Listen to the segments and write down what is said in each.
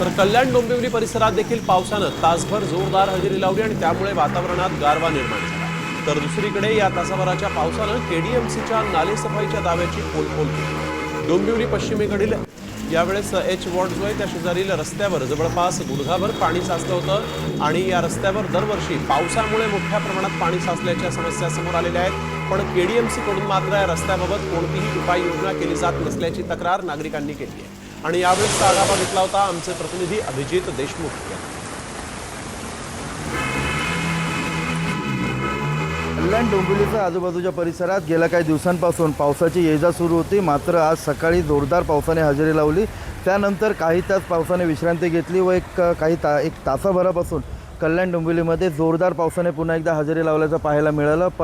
तर कल्याण डोंबिवली परिसरात देखील पावसानं तासभर जोरदार हजेरी लावली आणि त्यामुळे वातावरणात गारवा निर्माण झाला. तर दुसरीकडे या तासाभराच्या पावसानं केडीएमसीच्या नालेसफाईच्या दाव्याची पोलपोल केली. डोंबिवली पश्चिमेकडील यावेळेस एच वॉर्ड जो आहे त्या शेजारील रस्त्यावर जवळपास गुडघाभर पाणी साचलं होतं आणि या रस्त्यावर दरवर्षी पावसामुळे मोठ्या प्रमाणात पाणी साचल्याच्या समस्या समोर आलेल्या आहेत. पण केडीएमसीकडून मात्र या रस्त्याबाबत कोणतीही उपाययोजना केली जात नसल्याची तक्रार नागरिकांनी केली आहे. आणि यावेळेसचा आढावा घेतला होता आमचे प्रतिनिधी अभिजित देशमुख. यांनी कल्याण डोंबिवलीच्या आजूबाजूच्या परिसरात गेल्या काही दिवसांपासून पावसाची ये जा सुरू होती. मात्र आज सकाळी जोरदार पावसाने हजेरी लावली. त्यानंतर काही तास पावसाने विश्रांती घेतली व एक काही ता एक तासाभरापासून कल्याण डोंबिवलीमध्ये जोरदार पावसाने पुन्हा एकदा हजेरी लावल्याचं पाहायला मिळालं. प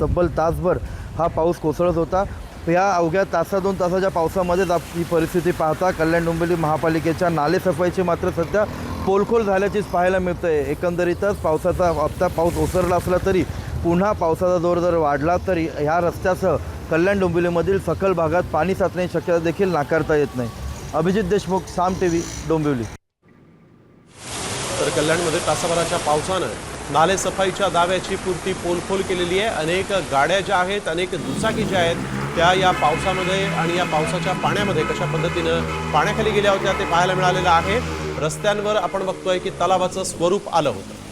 तब्बल तासभर हा पाऊस कोसळत होता. या अवघ्या तासा दोन तासाच्या पावसामध्येच आप ही परिस्थिती पाहता कल्याण डोंबिवली महापालिकेच्या नालेसफाईची मात्र सध्या पोलखोल झाल्याचीच पाहायला मिळतंय. एकंदरीतच पावसाचा हप्ता पाऊस ओसरला असला तरी पुन्हा पावसाचा जोर जर वाढला तरी ह्या रस्त्यासह कल्याण डोंबिवलीमधील सखल भागात पाणी साचण्याची शक्यता देखील नाकारता येत नाही. Abhijit Deshmukh Saam T V Dombivli. तर कल्याणमध्ये तासाभराच्या पावसानं नालेसफाईच्या दाव्याची पूर्ती पोलखोल केलेली आहे. अनेक गाड्या ज्या आहेत अनेक दुचाकी ज्या आहेत त्या या पावसामध्ये आणि या पावसाच्या पाण्यामध्ये कशा पद्धतीनं पाण्याखाली गेल्या होत्या ते पाहायला मिळालेलं आहे. रस्त्यांवर आपण बघतोय की तलावाचं स्वरूप आलं होतं.